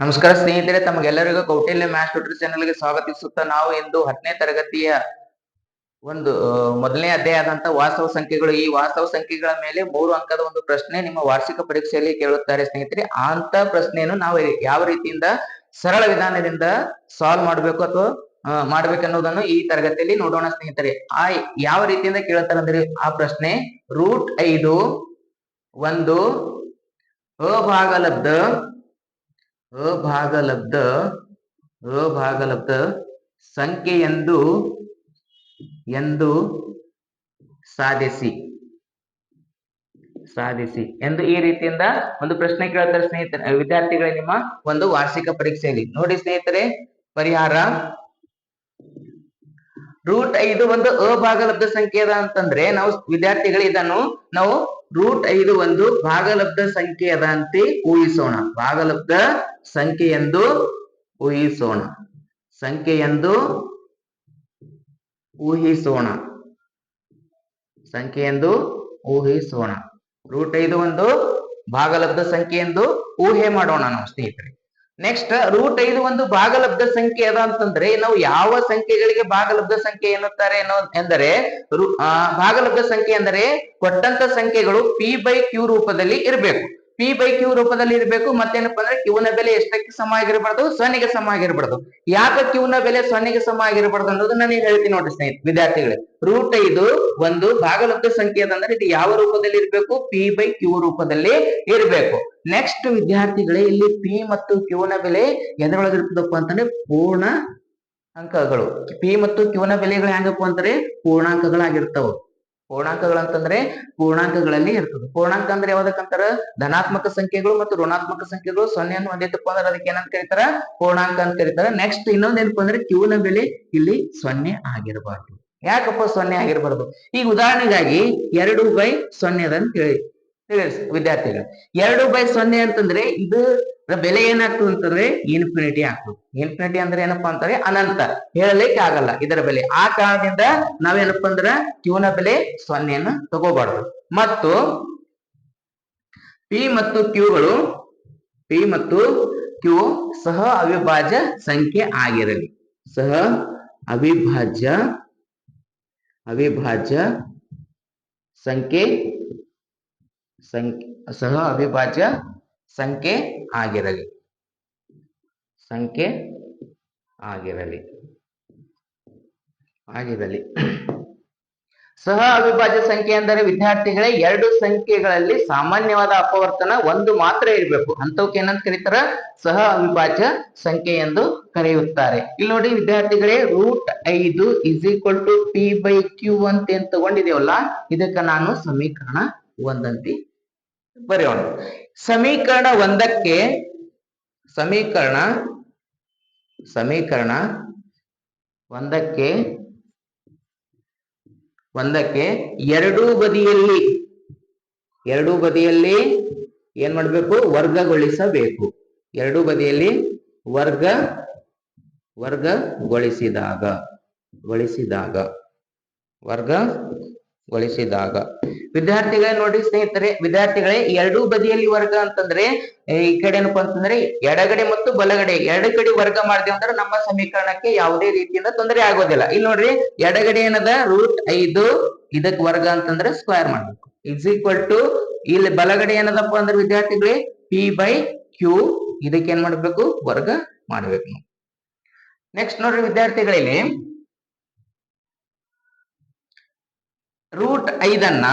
ನಮಸ್ಕಾರ ಸ್ನೇಹಿತರೆ, ತಮಗೆಲ್ಲರಿಗೂ ಕೌಟಿಲ್ಯ ಟ್ಯೂಟರ್ ಚಾನೆಲ್ಗೆ ಸ್ವಾಗತಿಸುತ್ತಾ ನಾವು ಇಂದು ಹತ್ತನೇ ತರಗತಿಯ ಒಂದು ಮೊದಲನೇ ಅಧ್ಯಾಯ ಆದಂತ ವಾಸ್ತವ ಸಂಖ್ಯೆಗಳು. ಈ ವಾಸ್ತವ ಸಂಖ್ಯೆಗಳ ಮೇಲೆ ಮೂರು ಅಂಕದ ಒಂದು ಪ್ರಶ್ನೆ ನಿಮ್ಮ ವಾರ್ಷಿಕ ಪರೀಕ್ಷೆಯಲ್ಲಿ ಕೇಳುತ್ತಾರೆ ಸ್ನೇಹಿತರೆ. ಅಂತ ಪ್ರಶ್ನೆಯನ್ನು ನಾವು ಯಾವ ರೀತಿಯಿಂದ, ಸರಳ ವಿಧಾನದಿಂದ ಸಾಲ್ವ್ ಮಾಡಬೇಕು ಅಥವಾ ಮಾಡ್ಬೇಕನ್ನೋದನ್ನು ಈ ತರಗತಿಯಲ್ಲಿ ನೋಡೋಣ ಸ್ನೇಹಿತರೆ. ಆ, ಯಾವ ರೀತಿಯಿಂದ ಕೇಳುತ್ತಾರೆ ಅಂದ್ರೆ, ಆ ಪ್ರಶ್ನೆ ರೂಟ್ ಐದು ಒಂದು ಅಭಾಗಲಬ್ಧ ಅಭಾಗಲಬ್ಧ ಅಭಾಗಲಬ್ಧ ಸಂಖ್ಯೆ ಎಂದು ಎಂದು ಸಾಧಿಸಿ. ಸಾಧಿಸಿ. ಎಂದು ಈ ರೀತಿಯಿಂದ ಒಂದು ಪ್ರಶ್ನೆ ಕೇಳ್ತಾರೆ ಸ್ನೇಹಿತರೆ ವಿದ್ಯಾರ್ಥಿಗಳೇ ನಿಮ್ಮ ಒಂದು ವಾರ್ಷಿಕ ಪರೀಕ್ಷೆಯಲ್ಲಿ. ನೋಡಿ ಸ್ನೇಹಿತರೆ, ಪರಿಹಾರ. ರೂಟ್ ಐದು ಒಂದು ಅಭಾಗಲಬ್ಧ ಸಂಖ್ಯೆ ಅದ ಅಂತಂದ್ರೆ ನಾವು ವಿದ್ಯಾರ್ಥಿಗಳು ಇದನ್ನು ನಾವು ರೂಟ್ ಐದು ಒಂದು ಭಾಗಲಬ್ಧ ಸಂಖ್ಯೆ ಅದ ಅಂತ ಊಹಿಸೋಣ. ಭಾಗಲಬ್ಧ ಸಂಖ್ಯೆ ಎಂದು ಊಹಿಸೋಣ. ಸಂಖ್ಯೆ ಎಂದು ಊಹಿಸೋಣ. ಸಂಖ್ಯೆ ಎಂದು ಊಹಿಸೋಣ. ರೂಟ್ ಐದು ಒಂದು ಭಾಗಲಬ್ಧ ಸಂಖ್ಯೆ ಎಂದು ಊಹೆ ಮಾಡೋಣ ನಾವು ಸ್ನೇಹಿತರೆ. ನೆಕ್ಸ್ಟ್ ರೂಟ್ ಐದು ಒಂದು ಭಾಗಲಬ್ಧ ಸಂಖ್ಯೆ ಅದ ಅಂತಂದ್ರೆ ನಾವು ಯಾವ ಸಂಖ್ಯೆಗಳಿಗೆ ಭಾಗಲಬ್ಧ ಸಂಖ್ಯೆ ಎನ್ನುತ್ತಾರೆ ಅನ್ನೋ ಎಂದರೆ ಭಾಗಲಬ್ಧ ಸಂಖ್ಯೆ ಎಂದರೆ ಕೊಟ್ಟಂತ ಸಂಖ್ಯೆಗಳು ಪಿ ಬೈ ಕ್ಯೂ ರೂಪದಲ್ಲಿ ಇರಬೇಕು. ಪಿ ಬೈ ಕ್ಯೂ ರೂಪದಲ್ಲಿ ಇರಬೇಕು, ಮತ್ತೇನಪ್ಪ ಅಂದ್ರೆ ಕ್ಯೂ ನ ಬೆಲೆ ಎಷ್ಟಕ್ಕೆ ಸಮ ಆಗಿರಬಾರ್ದು, ಸೊನ್ನೆಗೆ ಸಮ ಆಗಿರಬಾರ್ದು. ಯಾಕೆ ಕ್ಯೂನ ಬೆಲೆ ಸೊನ್ನೆಗೆ ಸಮ ಆಗಿರಬಾರ್ದು ಅನ್ನೋದನ್ನ ನಾನು ಹೇಳ್ತೀನಿ ನೋಡಿ ಸ್ನೇಹಿತ ವಿದ್ಯಾರ್ಥಿಗಳೇ. ರೂಟ್ ಐದು ಒಂದು ಭಾಗಲಬ್ಧ ಸಂಖ್ಯೆ ಅಂತಂದ್ರೆ ಇದು ಯಾವ ರೂಪದಲ್ಲಿ ಇರಬೇಕು? ಪಿ ಬೈ ಕ್ಯೂ ರೂಪದಲ್ಲಿ ಇರಬೇಕು. ನೆಕ್ಸ್ಟ್ ವಿದ್ಯಾರ್ಥಿಗಳೇ, ಇಲ್ಲಿ ಪಿ ಮತ್ತು ಕ್ಯೂ ನ ಬೆಲೆ ಎದರೊಳಗಿರ್ತದಪ್ಪ ಅಂತಂದ್ರೆ ಪೂರ್ಣ ಅಂಕಗಳು. ಪಿ ಮತ್ತು ಕ್ಯೂ ನ ಬೆಲೆಗಳು ಹೆಂಗಪ್ಪ ಅಂತಾರೆ ಪೂರ್ಣಾಂಕಗಳಾಗಿರ್ತಾವ. ಪೂರ್ಣಾಂಕಗಳು ಅಂತಂದ್ರೆ ಪೂರ್ಣಾಂಕಗಳಲ್ಲಿ ಇರ್ತದೆ. ಪೂರ್ಣಾಂಕ ಅಂದ್ರೆ ಯಾವ್ದಕ್ಕಂತಾರ ಧನಾತ್ಮಕ ಸಂಖ್ಯೆಗಳು ಮತ್ತು ಋಣಾತ್ಮಕ ಸಂಖ್ಯೆಗಳು ಸೊನ್ನೆಯನ್ನು ಹೊಂದಿತ್ತಪ್ಪ ಅಂದ್ರೆ ಅದಕ್ಕೆ ಏನಂತ ಕರೀತಾರ? ಪೂರ್ಣಾಂಕ ಅಂತ ಕರೀತಾರೆ. ನೆಕ್ಸ್ಟ್ ಇನ್ನೊಂದ್ ಏನಪ್ಪ ಅಂದ್ರೆ ಕ್ಯೂ ನ ಬೆಲೆ ಇಲ್ಲಿ ಸೊನ್ನೆ ಆಗಿರಬಾರ್ದು. ಯಾಕಪ್ಪ ಸೊನ್ನೆ ಆಗಿರಬಾರ್ದು? ಈಗ ಉದಾಹರಣೆಗಾಗಿ ಎರಡು ಬೈ ಸೊನ್ನೆ ಅದ ಅಂತ ಹೇಳಿ ವಿದ್ಯಾರ್ಥಿಗಳು. ಎರಡು ಬೈ ಸೊನ್ನೆ ಅಂತಂದ್ರೆ ಇದು ಬೆಲೆ ಏನಾಗ್ತದೆ ಅಂತಂದ್ರೆ ಇನ್ಫಿನಿಟಿ ಆಗ್ತದೆ ಇನ್ಫಿನಿಟಿ ಅಂದ್ರೆ ಏನಪ್ಪಾ ಅಂತಾರೆ ಅನಂತ. ಹೇಳಲಿಕ್ಕೆ ಆಗಲ್ಲ ಇದರ ಬೆಲೆ. ಆ ಕಾರಣದಿಂದ ನಾವೇನಪ್ಪಾ ಅಂದ್ರ ಕ್ಯೂನ ಬೆಲೆ ಸೊನ್ನೆಯನ್ನು ತಗೋಬಾರ್ದು. ಮತ್ತು ಪಿ ಮತ್ತು ಕ್ಯೂಗಳು ಪಿ ಮತ್ತು ಕ್ಯೂ ಸಹ ಅವಿಭಾಜ್ಯ ಸಂಖ್ಯೆ ಆಗಿರಲಿ. ಸಹ ಅವಿಭಾಜ್ಯ ಅವಿಭಾಜ್ಯ ಸಂಖ್ಯೆ ಸಂಖ್ಯೆ ಸಹ ಅವಿಭಾಜ್ಯ ಸಂಖ್ಯೆ ಆಗಿರಲಿ. ಸಂಖ್ಯೆ ಆಗಿರಲಿ. ಆಗಿರಲಿ. ಸಹ ಅವಿಭಾಜ್ಯ ಸಂಖ್ಯೆ ಅಂದರೆ ವಿದ್ಯಾರ್ಥಿಗಳೇ ಎರಡು ಸಂಖ್ಯೆಗಳಲ್ಲಿ ಸಾಮಾನ್ಯವಾದ ಅಪವರ್ತನ ಒಂದು ಮಾತ್ರ ಇರಬೇಕು. ಅಂತವಕ್ಕೆ ಏನಂತ ಕರೀತಾರ? ಸಹ ಅವಿಭಾಜ್ಯ ಸಂಖ್ಯೆ ಎಂದು ಕರೆಯುತ್ತಾರೆ. ಇಲ್ಲಿ ನೋಡಿ ವಿದ್ಯಾರ್ಥಿಗಳೇ ರೂಟ್ ಐದು is equal to P by Q ಅಂತ ಏನ್ ತಗೊಂಡಿದೇವಲ್ಲ? ಇದಕ್ಕ ನಾನು ಸಮೀಕರಣ ಒಂದಂತಿ ಬರೆಯೋಣ. ಸಮೀಕರಣ ಒಂದಕ್ಕೆ ಸಮೀಕರಣ ಸಮೀಕರಣ ಒಂದಕ್ಕೆ ಒಂದಕ್ಕೆ ಎರಡೂ ಬದಿಯಲ್ಲಿ ಎರಡೂ ಬದಿಯಲ್ಲಿ ಏನ್ ಮಾಡಬೇಕು? ವರ್ಗಗೊಳಿಸಬೇಕು. ಎರಡೂ ಬದಿಯಲ್ಲಿ ವರ್ಗ, ವರ್ಗಗೊಳಿಸಿದಾಗ, ಗೊಳಿಸಿದಾಗ ವರ್ಗಗೊಳಿಸಿದಾಗ ವಿದ್ಯಾರ್ಥಿಗಳೇ ನೋಡಿ ಸ್ನೇಹಿತರೆ, ವಿದ್ಯಾರ್ಥಿಗಳೇ ಎರಡೂ ಬದಿಯಲ್ಲಿ ವರ್ಗ ಅಂತಂದ್ರೆ ಈ ಕಡೆ ಏನಪ್ಪಾ ಅಂತಂದ್ರೆ ಎಡಗಡೆ ಮತ್ತು ಬಲಗಡೆ, ಎರಡು ಕಡೆ ವರ್ಗ ಮಾಡಿದೆ ಅಂದ್ರೆ ನಮ್ಮ ಸಮೀಕರಣಕ್ಕೆ ಯಾವುದೇ ರೀತಿಯಿಂದ ತೊಂದರೆ ಆಗೋದಿಲ್ಲ. ಇಲ್ಲಿ ನೋಡ್ರಿ, ಎಡಗಡೆ ಏನದ? ರೂಟ್ ಐದು ಇದಕ್ ವರ್ಗ ಅಂತಂದ್ರೆ ಸ್ಕ್ವೇರ್ ಮಾಡ್ಬೇಕು. ಇಸ್ ಈಕ್ವಲ್ ಟು ಇಲ್ಲಿ ಬಲಗಡೆ ಏನದಪ್ಪ ಅಂದ್ರೆ ವಿದ್ಯಾರ್ಥಿಗಳೇ? ಪಿ ಬೈ ಕ್ಯೂ ಇದಕ್ಕೆ ಏನ್ ಮಾಡ್ಬೇಕು? ವರ್ಗ ಮಾಡ್ಬೇಕು. ನೆಕ್ಸ್ಟ್ ನೋಡ್ರಿ ವಿದ್ಯಾರ್ಥಿಗಳಲ್ಲಿ ರೂಟ್ ಐದನ್ನ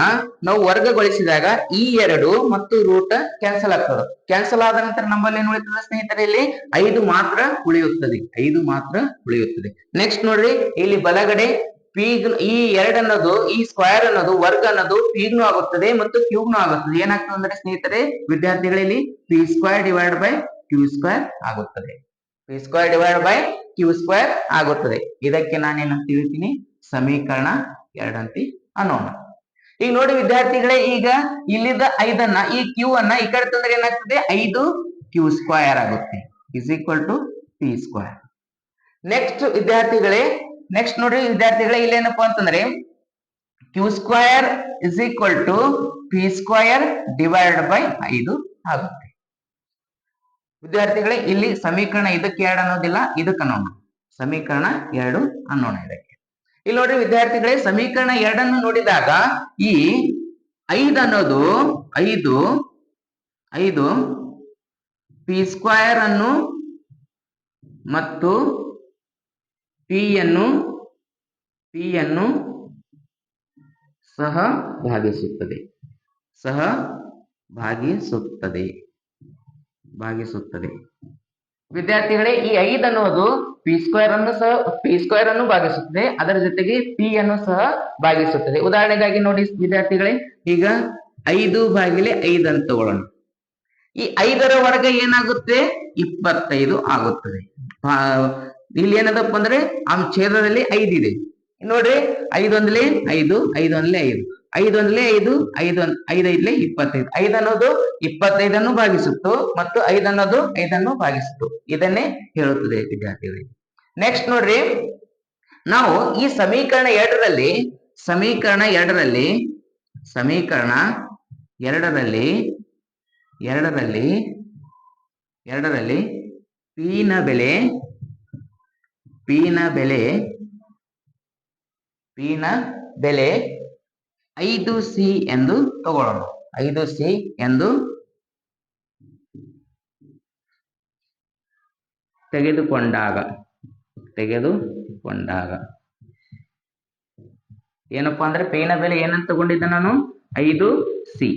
ನಾವು ವರ್ಗಗೊಳಿಸಿದಾಗ ಈ ಎರಡು ಮತ್ತು ರೂಟ್ ಕ್ಯಾನ್ಸಲ್ ಆಗ್ತದ. ಕ್ಯಾನ್ಸಲ್ ಆದ ನಂತರ ನಮ್ಮಲ್ಲಿ ಏನ್ ಉಳಿತದ ಸ್ನೇಹಿತರೆ ಇಲ್ಲಿ? ಐದು ಮಾತ್ರ ಉಳಿಯುತ್ತದೆ. ಐದು ಮಾತ್ರ ಉಳಿಯುತ್ತದೆ. ನೆಕ್ಸ್ಟ್ ನೋಡ್ರಿ, ಇಲ್ಲಿ ಬಲಗಡೆ ಪೀಗ್ ಈ ಎರಡ್ ಅನ್ನೋದು, ಈ ಸ್ಕ್ವೇರ್ ಅನ್ನೋದು, ವರ್ಗ ಅನ್ನೋದು ಪೀಗ್ನು ಆಗುತ್ತದೆ ಮತ್ತು ಕ್ಯೂಬ್ನು ಆಗುತ್ತದೆ. ಏನಾಗ್ತದೆ ಅಂದ್ರೆ ಸ್ನೇಹಿತರೆ ವಿದ್ಯಾರ್ಥಿಗಳಲ್ಲಿ P square divide by Q square ಆಗುತ್ತದೆ. P square divide by Q square ಆಗುತ್ತದೆ. ಇದಕ್ಕೆ ನಾನೇನಂತ ಹೇಳ್ತೀನಿ ಸಮೀಕರಣ ಎರಡಂತಿ. ಅನ್ನೋಣ. ಈಗ ನೋಡಿ ವಿದ್ಯಾರ್ಥಿಗಳೇ, ಈಗ ಇಲ್ಲಿದ್ದ ಐದನ್ನ, ಈ ಕ್ಯೂ ಅನ್ನ ಈ ಕಡೆ ತಂದ್ರೆ ಏನಾಗ್ತದೆ? ಐದು ಕ್ಯೂ ಸ್ಕ್ವಯರ್ ಆಗುತ್ತೆ. Is equal to P square next ವಿದ್ಯಾರ್ಥಿಗಳೇ ನೆಕ್ಸ್ಟ್ ನೋಡ್ರಿ ವಿದ್ಯಾರ್ಥಿಗಳೇ, ಇಲ್ಲೇನಪ್ಪ ಅಂತಂದ್ರೆ Q square is equal to P square divide by ಐದು ಆಗುತ್ತೆ. ವಿದ್ಯಾರ್ಥಿಗಳೇ, ಇಲ್ಲಿ ಸಮೀಕರಣ ಇದಕ್ಕೆ ಎರಡು ಅನ್ನೋದಿಲ್ಲ ಇದಕ್ಕೆ ಅನ್ನೋಣ. ಸಮೀಕರಣ ಎರಡು ಅನ್ನೋಣ ಇದಕ್ಕೆ. ಇಲ್ಲಿ ನೋಡ್ರಿ ವಿದ್ಯಾರ್ಥಿಗಳೇ, ಸಮೀಕರಣ ಎರಡನ್ನು ನೋಡಿದಾಗ ಈ ಐದು ಅನ್ನೋದು ಐದು ಐದು ಪಿ ಸ್ಕ್ವಯರ್ ಅನ್ನು ಮತ್ತು ಪಿಯನ್ನು ಪಿಯನ್ನು ಸಹ ಭಾಗಿಸುತ್ತದೆ. ಸಹ ಭಾಗಿಸುತ್ತದೆ. ಭಾಗಿಸುತ್ತದೆ. ವಿದ್ಯಾರ್ಥಿಗಳೇ, ಈ ಐದು ಅನ್ನೋದು ಪಿ ಸ್ಕ್ವೇರ್ ಅನ್ನು ಸಹ ಪಿ ಸ್ಕ್ವೇರ್ ಅನ್ನು ಭಾಗಿಸುತ್ತದೆ. ಅದರ ಜೊತೆಗೆ ಪಿ ಅನ್ನು ಸಹ ಭಾಗಿಸುತ್ತದೆ. ಉದಾಹರಣೆಗಾಗಿ ನೋಡಿ ವಿದ್ಯಾರ್ಥಿಗಳೇ, ಈಗ ಐದು ಬಾಗಿಲೆ ಐದು ಅಂತ ತಗೊಳ್ಳೋಣ. ಈ ಐದರ ವರ್ಗ ಏನಾಗುತ್ತೆ? ಇಪ್ಪತ್ತೈದು ಆಗುತ್ತದೆ. ಇಲ್ಲಿ ಏನದಪ್ಪ ಅಂದ್ರೆ ಆ ಛೇದದಲ್ಲಿ ಐದಿದೆ. ನೋಡ್ರಿ, ಐದೊಂದ್ಲೆ ಐದು ಐದೊಂದ್ಲೆ ಐದು. ಐದೊಂದ್ಲೆ ಐದು ಐದು ಐದೈದ್ಲೆ ಇಪ್ಪತ್ತೈದು. ಐದು ಅನ್ನೋದು ಇಪ್ಪತ್ತೈದನ್ನು ಭಾಗಿಸುತ್ತು ಮತ್ತು ಐದು ಅನ್ನೋದು ಐದನ್ನು ಭಾಗಿಸುತ್ತು. ಇದನ್ನೇ ಹೇಳುತ್ತದೆ ವಿದ್ಯಾರ್ಥಿಗಳಿಗೆ ನೆಕ್ಸ್ಟ್ ನೋಡ್ರಿ. ನಾವು ಈ ಸಮೀಕರಣ ಎರಡರಲ್ಲಿ ಸಮೀಕರಣ ಎರಡರಲ್ಲಿ ಸಮೀಕರಣ ಎರಡರಲ್ಲಿ ಎರಡರಲ್ಲಿ ಎರಡರಲ್ಲಿ ಪಿನ ಬೆಲೆ ಪಿನ ಬೆಲೆ ಪಿನ ಬೆಲೆ ಐದು ಸಿ ಎಂದು ತಗೊಳ್ಳೋಣ ಐದು ಸಿ ಎಂದು ತೆಗೆದುಕೊಂಡಾಗ ತೆಗೆದುಕೊಂಡಾಗ. ಏನಪ್ಪಾ ಅಂದ್ರೆ ಪೇನ ಬೆಲೆ ಏನಂತ ತಗೊಂಡಿದ್ದೆ ನಾನು? ಐದು ಸಿ.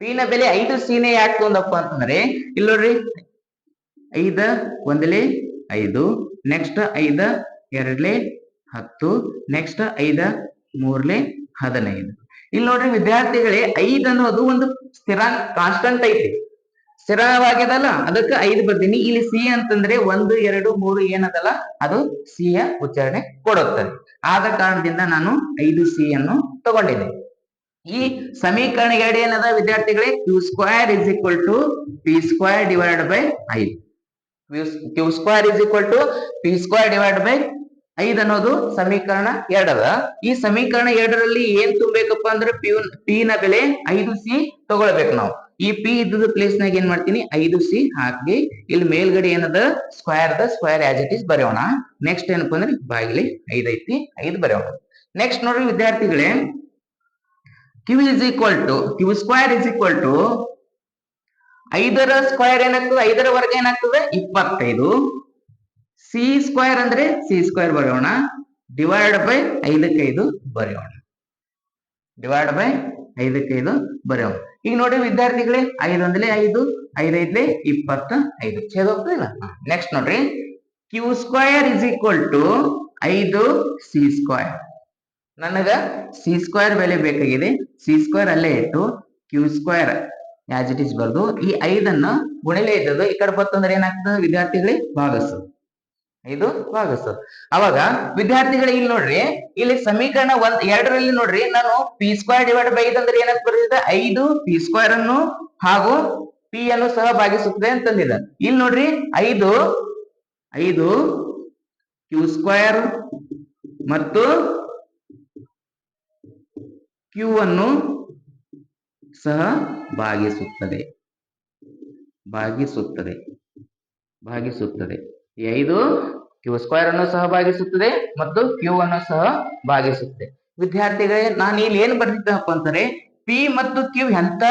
ಪೇನ ಬೆಲೆ ಐದು ಸಿನೇ ಯಾಕೆ ತಗೊಂಡಪ್ಪ ಅಂತಂದ್ರೆ, ಇಲ್ಲಿ ನೋಡ್ರಿ, ಐದ ಒಂದ್ಲಿ ಐದು ನೆಕ್ಸ್ಟ್ ಐದ ಎರಡ್ಲೆ ಹತ್ತು ನೆಕ್ಸ್ಟ್ ಐದ ಮೂರ್ಲೆ ಹದಿನೈದು. ಇಲ್ಲಿ ನೋಡ್ರಿ ವಿದ್ಯಾರ್ಥಿಗಳೇ ಐದ್ ಅನ್ನೋದು ಒಂದು ಸ್ಥಿರ ಕಾನ್ಸ್ಟಂಟ್ ಐತಿ. ಸ್ಥಿರವಾಗ್ಯದಲ್ಲ ಅದಕ್ಕೆ ಐದು ಬರ್ತೀನಿ. ಇಲ್ಲಿ ಸಿ ಅಂತಂದ್ರೆ ಒಂದು, ಎರಡು, ಮೂರು ಏನದಲ್ಲ, ಅದು ಸಿ ಯ ಉಚ್ಚಾರಣೆ ಕೊಡುತ್ತದೆ ಆದ ಕಾರಣದಿಂದ ನಾನು ಐದು ಸಿ ಅನ್ನು ತಗೊಂಡಿದ್ದೆ. ಈ ಸಮೀಕರಣ ಎರಡು ಏನದ ವಿದ್ಯಾರ್ಥಿಗಳೇ? Q square is equal to P square divide by ಐದು. Q square is equal to P square divide by ಐದ್ ಅನ್ನೋದು ಸಮೀಕರಣ ಎರಡದ ಈ ಸಮೀಕರಣ ಎರಡರಲ್ಲಿ ಏನ್ ತುಂಬಬೇಕಪ್ಪ ಅಂದ್ರೆ ಪಿ ಪಿ ನ ಬೆಲೆ ಐದು ಸಿ ತಗೊಳ್ಬೇಕು ನಾವು. ಈ ಪಿ ಇದ್ದದ ಪ್ಲೇಸ್ ನಾಗ ಏನ್ ಮಾಡ್ತೀನಿ? ಐದು ಸಿ ಹಾಕಿ ಇಲ್ಲಿ ಮೇಲ್ಗಡೆ ಏನದ? Square the square as it is ಬರೆಯೋಣ. ನೆಕ್ಸ್ಟ್ ಏನಪ್ಪ ಅಂದ್ರೆ ಬಾಗಿಲಿ ಐದ್ ಐತಿ, ಐದ್ ಬರೆಯೋಣ. ನೆಕ್ಸ್ಟ್ ನೋಡ್ರಿ ವಿದ್ಯಾರ್ಥಿಗಳೇ Q is equal to Q square is equal to ಐದರ ಸ್ಕ್ವೇರ್ ಏನಾಗ್ತದೆ? ಐದರ ವರ್ಗ ಏನಾಗ್ತದೆ? ಇಪ್ಪತ್ತೈದು. ಸಿ ಸ್ಕ್ವೇರ್ ಅಂದ್ರೆ ಸಿ ಸ್ಕ್ವೇರ್ ಬರೆಯೋಣ. ಡಿವೈಡ್ ಬೈ ಐದಕ್ಕೆ ಐದು ಬರೆಯೋಣ. ಡಿವೈಡ್ ಬೈ ಐದಕ್ಕೆ ಐದು ಬರೆಯೋಣ. ಈಗ ನೋಡಿ ವಿದ್ಯಾರ್ಥಿಗಳೇ ಐದೊಂದಲೇ ಐದು ಐದೈದ್ಲೆ ಇಪ್ಪತ್ತ ಐದು. ಛೇದ ಹೋಗ್ತದಿಲ್ಲ ನೆಕ್ಸ್ಟ್ ನೋಡ್ರಿ. Q square is equal to ಐದು ಸಿ ಸ್ಕ್ವೇರ್ ನನಗ ಸಿ ಸ್ಕ್ವೇರ್ ಬೆಲೆ ಬೇಕಾಗಿದೆ. ಸಿ ಸ್ಕ್ವೇರ್ ಅಲ್ಲೇ ಇಟ್ಟು Q square as it is ಬರ್ದು ಈ ಐದನ್ನ ಗುಣಿಲೆ ಇದ್ದದ್ದು ಈ ಕಡೆ ಬರ್ತಂದ್ರೆ ಏನಾಗ್ತದೆ ವಿದ್ಯಾರ್ಥಿಗಳೇ? ಭಾಗಸು ಇದು ಭಾಗಸು ಅವಾಗ ವಿದ್ಯಾರ್ಥಿಗಳಿಗೆ ಇಲ್ಲಿ ನೋಡ್ರಿ, ಇಲ್ಲಿ ಸಮೀಕರಣ ಒಂದ್, ಎರಡರಲ್ಲಿ ನೋಡ್ರಿ, ನಾನು ಪಿ ಸ್ಕ್ವೇರ್ ಡಿವೈಡ್ ಬೈ ಅಂದ್ರೆ ಏನಂತ ಬರೆದಿದ್ದೆ? ಐದು ಪಿ ಸ್ಕ್ವೇರ್ ಅನ್ನು ಹಾಗೂ ಪಿ ಅನ್ನು ಸಹ ಭಾಗಿಸುತ್ತದೆ ಅಂತಂದಿದ. ಇಲ್ಲಿ ನೋಡ್ರಿ, ಐದು ಐದು ಕ್ಯೂ ಸ್ಕ್ವೇರ್ ಮತ್ತು ಕ್ಯೂ ಅನ್ನು ಸಹ ಭಾಗಿಸುತ್ತದೆ. ಭಾಗಿಸುತ್ತದೆ. ಭಾಗಿಸುತ್ತದೆ. ಐದು ಕ್ಯೂ ಸ್ಕ್ವೇರ್ ಅನ್ನು ಸಹ ಭಾಗಿಸುತ್ತದೆ ಮತ್ತು ಕ್ಯೂ ಅನ್ನು ಸಹ ಭಾಗಿಸುತ್ತದೆ ವಿದ್ಯಾರ್ಥಿಗಳೇ, ನಾನು ಇಲ್ಲಿ ಏನ್ ಬರ್ತಿದ್ದಪ್ಪ ಅಂತಾರೆ ಪಿ ಮತ್ತು ಕ್ಯೂ ಎಂತ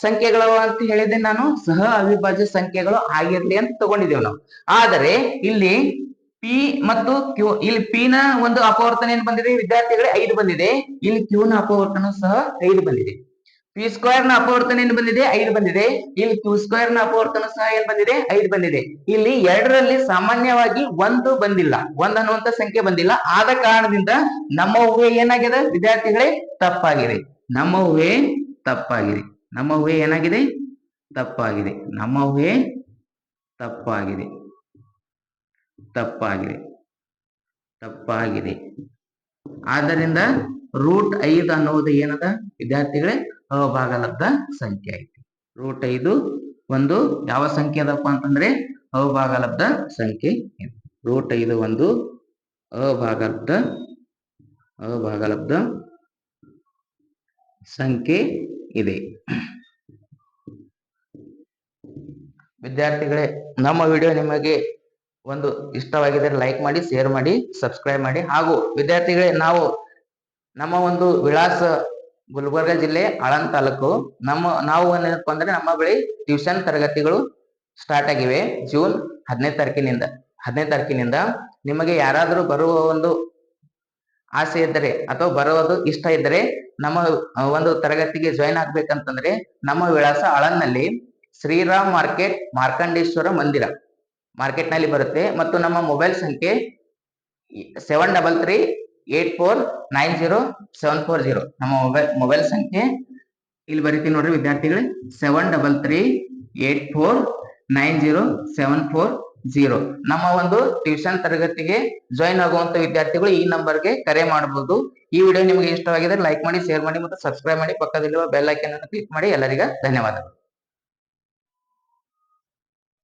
ಸಂಖ್ಯೆಗಳವ ಅಂತ ಹೇಳಿದೆ ನಾನು, ಸಹ ಅವಿಭಾಜ್ಯ ಸಂಖ್ಯೆಗಳು ಆಗಿರ್ಲಿ ಅಂತ ತಗೊಂಡಿದ್ದೇವೆ ನಾವು. ಆದರೆ, ಇಲ್ಲಿ ಪಿ ಮತ್ತು ಕ್ಯೂ ಇಲ್ಲಿ ಪಿ ನ ಒಂದು ಅಪವರ್ತನ ಏನ್ ಬಂದಿದೆ? ವಿದ್ಯಾರ್ಥಿಗಳೇ, ಐದು ಬಂದಿದೆ. ಇಲ್ಲಿ ಕ್ಯೂ ನ ಅಪವರ್ತನ ಸಹ ಐದು ಬಂದಿದೆ. ಪಿ ಸ್ಕ್ವೇರ್ನ ಅಪವರ್ತನ ಏನ್ ಬಂದಿದೆ? ಐದು ಬಂದಿದೆ. ಇಲ್ಲಿ ಕ್ಯೂ ಸ್ಕ್ವೇರ್ನ ಅಪವರ್ತನ ಸಹ ಏನ್ ಬಂದಿದೆ? ಐದು ಬಂದಿದೆ. ಇಲ್ಲಿ ಎರಡರಲ್ಲಿ ಸಾಮಾನ್ಯವಾಗಿ ಒಂದು ಬಂದಿಲ್ಲ. ಒಂದ್ ಅನ್ನುವಂತ ಸಂಖ್ಯೆ ಬಂದಿಲ್ಲ. ಆದ ಕಾರಣದಿಂದ ನಮ್ಮ ಊಹೆ ಏನಾಗಿದೆ? ವಿದ್ಯಾರ್ಥಿಗಳೇ, ತಪ್ಪಾಗಿದೆ. ನಮ್ಮ ಊಹೆ ತಪ್ಪಾಗಿದೆ. ನಮ್ಮ ಊಹೆ ಏನಾಗಿದೆ? ತಪ್ಪಾಗಿದೆ. ನಮ್ಮ ಊಹೆ ತಪ್ಪಾಗಿದೆ. ತಪ್ಪಾಗಿದೆ. ತಪ್ಪಾಗಿದೆ. ಆದ್ದರಿಂದ ರೂಟ್ ಐದು ಅನ್ನುವುದು ಏನದ? ವಿದ್ಯಾರ್ಥಿಗಳೇ ಅಭಾಗಲಬ್ಧ ಸಂಖ್ಯೆ ಐತಿ. ರೂಟ್ ಐದು, ಒಂದು, ಯಾವ ಸಂಖ್ಯೆ ಅದಪ್ಪ ಅಂತಂದ್ರೆ ಅಭಾಗಲಬ್ಧ ಸಂಖ್ಯೆ ರೂಟ್ ಐದು, ಒಂದು ಅಭಾಗಲಬ್ಧ ಅಭಾಗಲಬ್ಧ ಸಂಖ್ಯೆ ಇದೆ. ವಿದ್ಯಾರ್ಥಿಗಳೇ, ನಮ್ಮ ವಿಡಿಯೋ ನಿಮಗೆ ಒಂದು ಇಷ್ಟವಾಗಿದ್ದರೆ ಲೈಕ್ ಮಾಡಿ, ಶೇರ್ ಮಾಡಿ, ಸಬ್ಸ್ಕ್ರೈಬ್ ಮಾಡಿ. ಹಾಗೂ ವಿದ್ಯಾರ್ಥಿಗಳೇ, ನಾವು ನಮ್ಮ ಒಂದು ವಿಳಾಸ ಗುಲ್ಬರ್ಗ ಜಿಲ್ಲೆ ಆಳಂದ್ ತಾಲೂಕು. ನಮ್ಮ ನಾವು ಏನಪ್ಪ ಅಂದ್ರೆ ನಮ್ಮ ಬಳಿ ಟ್ಯೂಷನ್ ತರಗತಿಗಳು ಸ್ಟಾರ್ಟ್ ಆಗಿವೆ ಜೂನ್ ಹದಿನೈದು ತಾರೀಕಿನಿಂದ. ಹದಿನೈದು ತಾರೀಕಿನಿಂದ. ನಿಮಗೆ ಯಾರಾದರೂ ಬರುವ ಒಂದು ಆಸೆ ಇದ್ದರೆ ಅಥವಾ ಬರೋದು ಇಷ್ಟ ಇದ್ದರೆ ನಮ್ಮ ಒಂದು ತರಗತಿಗೆ ಜಾಯಿನ್ ಆಗ್ಬೇಕಂತಂದ್ರೆ ನಮ್ಮ ವಿಳಾಸ ಆಳಂದ್ನಲ್ಲಿ ಶ್ರೀರಾಮ್ ಮಾರ್ಕೆಟ್, ಮಾರ್ಕಂಡೇಶ್ವರ ಮಂದಿರ. ಮಾರ್ಕೆಟ್ನಲ್ಲಿ ಬರುತ್ತೆ ಮತ್ತು ನಮ್ಮ ಮೊಬೈಲ್ ಸಂಖ್ಯೆ seven double three eight four nine zero seven four zero ನಮ್ಮ ಮೊಬೈಲ್ ಮೊಬೈಲ್ ಸಂಖ್ಯೆ ಇಲ್ಲಿ ಬರೀತೀನಿ ನೋಡ್ರಿ ವಿದ್ಯಾರ್ಥಿಗಳೇ. Seven double three eight four nine zero seven four zero ನಮ್ಮ ಒಂದು ಟ್ಯೂಷನ್ ತರಗತಿಗೆ ಜಾಯಿನ್ ಆಗುವಂತ ವಿದ್ಯಾರ್ಥಿಗಳು ಈ ನಂಬರ್ಗೆ ಕರೆ ಮಾಡಬಹುದು ಈ ವಿಡಿಯೋ ನಿಮಗೆ ಇಷ್ಟವಾಗಿದ್ರೆ ಲೈಕ್ ಮಾಡಿ ಶೇರ್ ಮಾಡಿ ಮತ್ತು ಸಬ್ಸ್ಕ್ರೈಬ್ ಮಾಡಿ. ಪಕ್ಕದಲ್ಲಿರುವ ಬೆಲ್ ಐಕನ್ ಅನ್ನು ಕ್ಲಿಕ್ ಮಾಡಿ. ಎಲ್ಲರಿಗೂ ಧನ್ಯವಾದಗಳು.